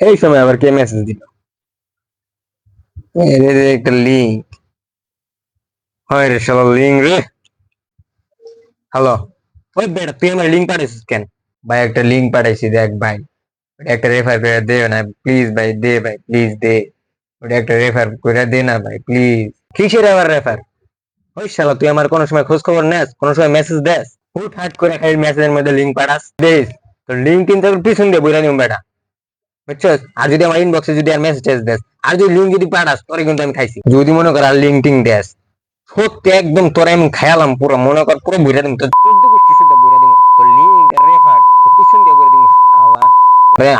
এই সময় আবার কে মেসেজ দিল? একটা লিঙ্ক হয় রে শালা লিঙ্ক রে। হ্যালো ওই বেটা, তুই আমার লিঙ্ক পাঠাইছিস কেন? ভাই, একটা লিঙ্ক পাঠাইছি, দেখ ভাই। একটা রেফার করে দে না প্লিজ ভাই, দে ভাই প্লিজ দে। ওটা একটা রেফার করে দে না ভাই প্লিজ কিসের আবার রেফার ওই শালা, তুই আমার কোনো সময় খোঁজ খবর নেস? কোনো সময় মেসেজ দেস? হুট হাট করে খালি মেসেজের মধ্যে লিঙ্ক পাঠাস। দেস তোর লিঙ্ক কিন্তু পিছন দিয়ে বইরা নিম, বেটা। বুঝছস আর যদি আমার ইনবক্সে যদি আর মেসেজ দেস, আর যদি লিঙ্ক যদি পাঠাস, তোরে কিন্তু আমি খাইছি। যদি মনে কর আর লিঙ্ক টিং দেস, সত্যি একদম তোরা আমি খায়ালাম পুরো, মনে কর পুরো বুঝা দিম। তোর চোদ্দ গোষ্ঠী শুদ্ধ বুঝা দিম। তোর লিঙ্ক রেফার পিছন দিয়ে বুঝা দিম আল্লাহ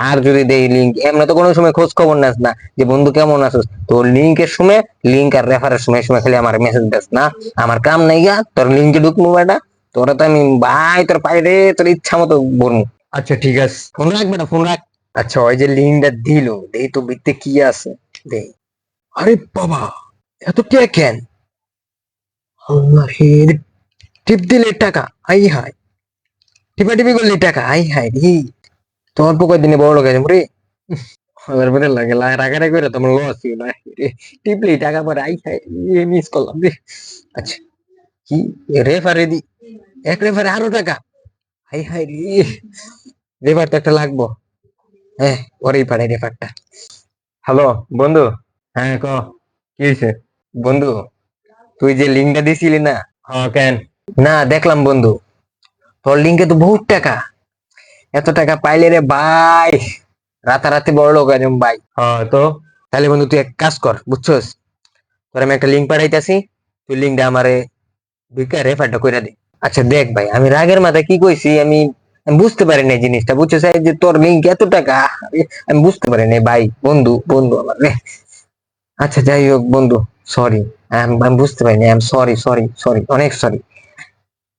আর যদি দেই লিঙ্ক এমনি তো কোনো সময় খোঁজ খবর নাস না যে, বন্ধু, কেমন আছিস? তোর লিঙ্কের সময় লিঙ্ক আর রেফারের সময় সময় খালি আমার মেসেজ দেস না। আমার কাম নাই গা, তোর লিঙ্কে ঢুকবো বেটা। তোরা তো আমি, ভাই, তোর পাইরে তোর ইচ্ছা মতো বলব আচ্ছা ঠিক আছে। ফোন রাখ বেটা, ফোন রাখ। আচ্ছা ওই যে লিঙ্কটা দিল, দেই তো বিতে কি আছে? দেই। আরে বাবা, এত কে কেন? আল্লাহ টিপ দিলে টাকা আই হাই। টিপা টিপি করলে টাকা আই হাই রে তোমার পোকা দিনে বড় লোক রে আমার পরে লাগে রাগারাগি করে তোমার লস না টিপলি টাকা পরে আই হাই মিস করলাম রে আচ্ছা কি? রেফারে দি, এক রেফারে আরও টাকা। হাই হাই, রে। রেফার তো একটা লাগবো। হ্যাঁ ওরেই পারে রেফারটা হ্যালো বন্ধু? হ্যাঁ ক? কি হয়েছে? বন্ধু তুই যে লিঙ্কটা দিছিলি না? হ্যাঁ কেন? না দেখলাম বন্ধু। তোর লিঙ্কে তো বহুত টাকা। এত টাকা পাইলে রে ভাই রাতারাতি বড় লোক একদম ভাই। হ্যাঁ তো? তাহলে বন্ধু তুই এক কাজ কর বুঝছস? তোর আমি একটা লিঙ্ক পাঠাইতেছি তুই লিঙ্কটা আমারে বিকা রেফারটা কইরা দে। আচ্ছা দেখ ভাই আমি রাগের মাথায় কি কইছি আমি আমি বুঝতে পারি না জিনিসটা বুঝছিস এই যে তোর লিঙ্ক এত টাকা আমি বুঝতে পারি না ভাই বন্ধু বন্ধু আমার রে। আচ্ছা যাই হোক বন্ধু সরি আমি বুঝতে I am sorry sorry sorry অনেক সরি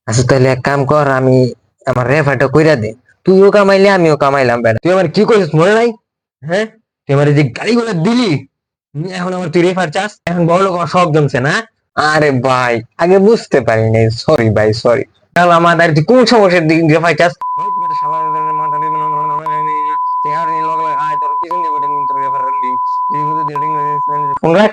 আচ্ছা তাহলে এক কাম কর আমি আমার রেফারটা কইরা দে। তুইও কামাইলে আমিও কামাইলাম বেটা। তুই আমার কি করিস মনে নাই? হ্যাঁ? তুই আমার যে গাড়িগুলো দিলি এখন আমার তুই রেফার চাস? এখন বড় লোক সব জমছে না? আরে ভাই আগে বুঝতে পারিনি সরি ভাই সরি তাহলে আমার তুই কোন সমস্যার দিকে রেফার চাস? চেহারা নিয়ে লগলে আয় তোর পিছন দিয়ে বেটা নিয়ে তোর রেফার ফোন রাখ